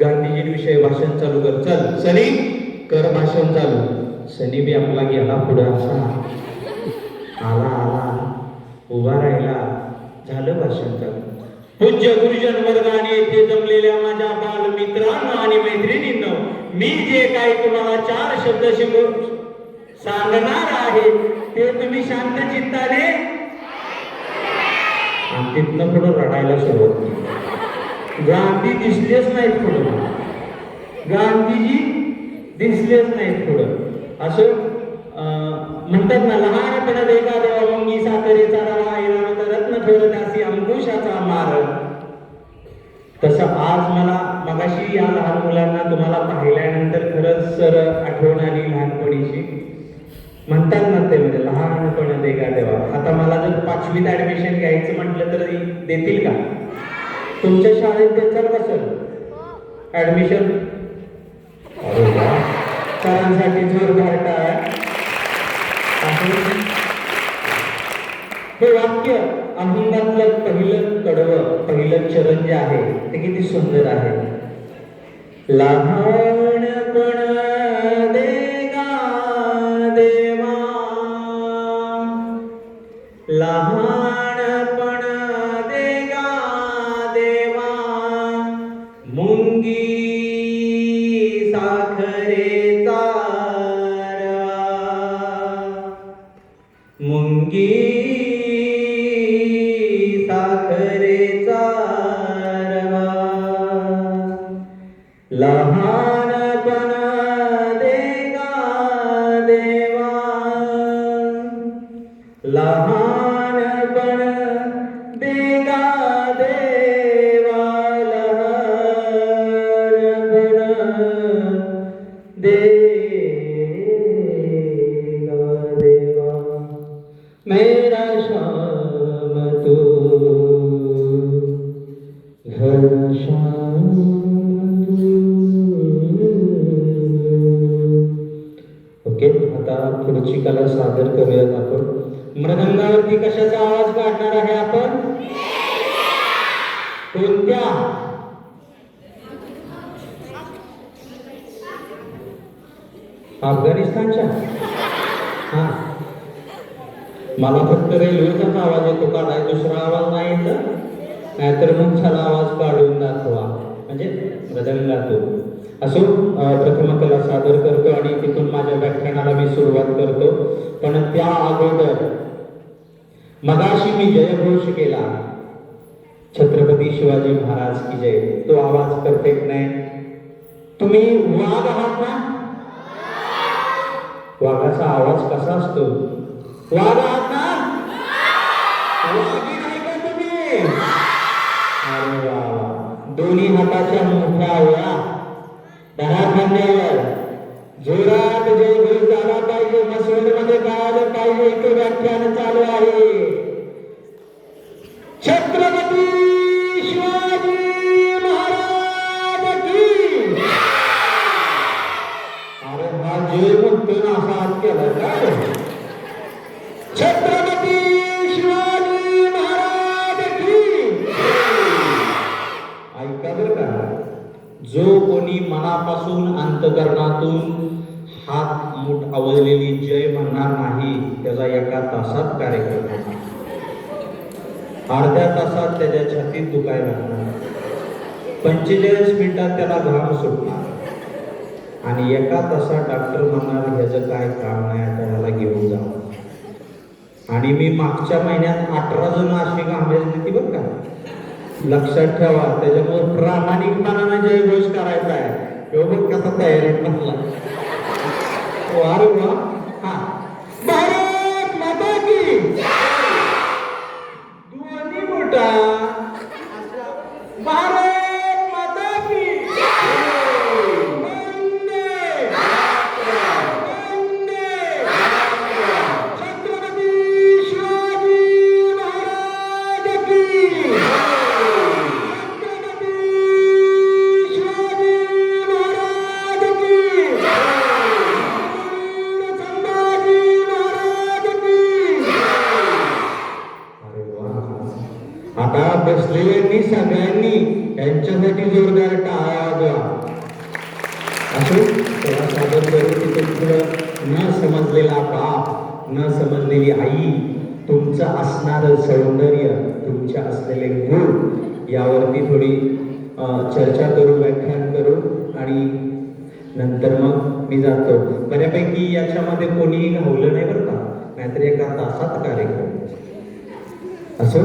गांधीजींविषयी भाषण चालू कर. चल सनी कर भाषण चालू. सनी बी आपला गेला पुढे असा. आला आला. उभा राहिला. झालं भाषण चालू. पूज्य गुरुजन वर्गाने येथे जमलेल्या माझ्या बाल मित्रांनो आणि मैत्रिणींनो मी जे काही तुम्हाला चार शब्द शिकून सांगणार आहे ते तुम्ही शांत चित्ताने आणि तिथनं पुढं रडायला सुरुवात केली. गांधी दिसलेच नाहीत पुढं. गांधीजी दिसलेच नाहीत पुढं. असं म्हणतात ना लहानपणा देखा देवा मी साखरेचा रवा रत्न ठेवत असे अंकुशाचा मार. तसं आज मला मगाशी या लहान मुलांना तुम्हाला पाहिल्यानंतर खरंच सर आठवण आली लहानपणीची. म्हणतात ना ते म्हणजे लहानपण दे देवा आता मला जर पाचवीत ऍडमिशन घ्यायचं म्हटलं तर देतील का? तुमच्या शाळेत देतात का सर ऍडमिशन अरे सरांसाठी जोरदार आहे. हे वाक्य अभंगातलं पहिलं कडवं पहिलं चरण जे आहे ते किती सुंदर आहे. लहानपणा साखरेचा ओके आता पुढची कला सादर करूयात आपण. मृदंगावरती कशाचा आवाज काढणार आहे आपण? कोणत्या? अफगाणिस्तानच्या. हा. मला फक्त रेल्वेचाच आवाज येतो काढाय दुसरा आवाज नाही येत. नाहीतर मग छान आवाज काढून दाखवा. म्हणजे मृदंगातून. असो अं, सादर करतो आणि तिथून माझ्या व्याख्यानाला मी सुरुवात करतो. पण त्या अगोदर मगाशी मी जयघोष केला. छत्रपती शिवाजी महाराज की जय. तो आवाज परफेक्ट नाही. तुम्ही वाघ आहात ना? वाघाचा आवाज कसा असतो? वाघ आहात ना? का तुम्ही? अरे वा. वा. दोन्ही हाताच्या मोठ्या ओळा दहा खांद्यावर जोरात जयघोष झाला पाहिजे. मसवडमध्ये गायला पाहिजे. इथे व्याख्यान चालू आहे. छत्रपती शिवाजी महाराज की अरे हा जय म्हणतो ना असा हात केला काय? अंतकरणातून हात मूठ आवडलेली जय म्हणणार नाही त्याचा एका तासात कार्यक्रम अर्ध्या तासात त्याच्या छातीत दुखायला लागणार. पंचेचाळीस मिनिटात त्याला घाम सुटणार. आणि एका तासात डॉक्टर म्हणणार ह्याचं काय काम नाही आता ह्याला घेऊन जा. आणि मी मागच्या महिन्यात अठरा जण अशी घामायची होती बरं का. लक्षात ठेवा त्याच्यामुळे प्रामाणिकपणाने जयघोष करायचा आहे. ह्यो बघ कसा तयारीत बसला वा वा आता बसलेल्यांनी सगळ्यांनी त्यांच्यासाठी जोरदार टाळा द्या. सादर करून न समजलेला बाप न समजलेली आई तुमचं असणारं सौंदर्य तुमचे असलेले गुण यावरती थोडी चर्चा करू व्याख्यान करू आणि नंतर मग मी जातो. बऱ्यापैकी याच्यामध्ये कोणीही नव्हलं नाही बरं का? नाहीतर एका तासात कार्यक्रम. असो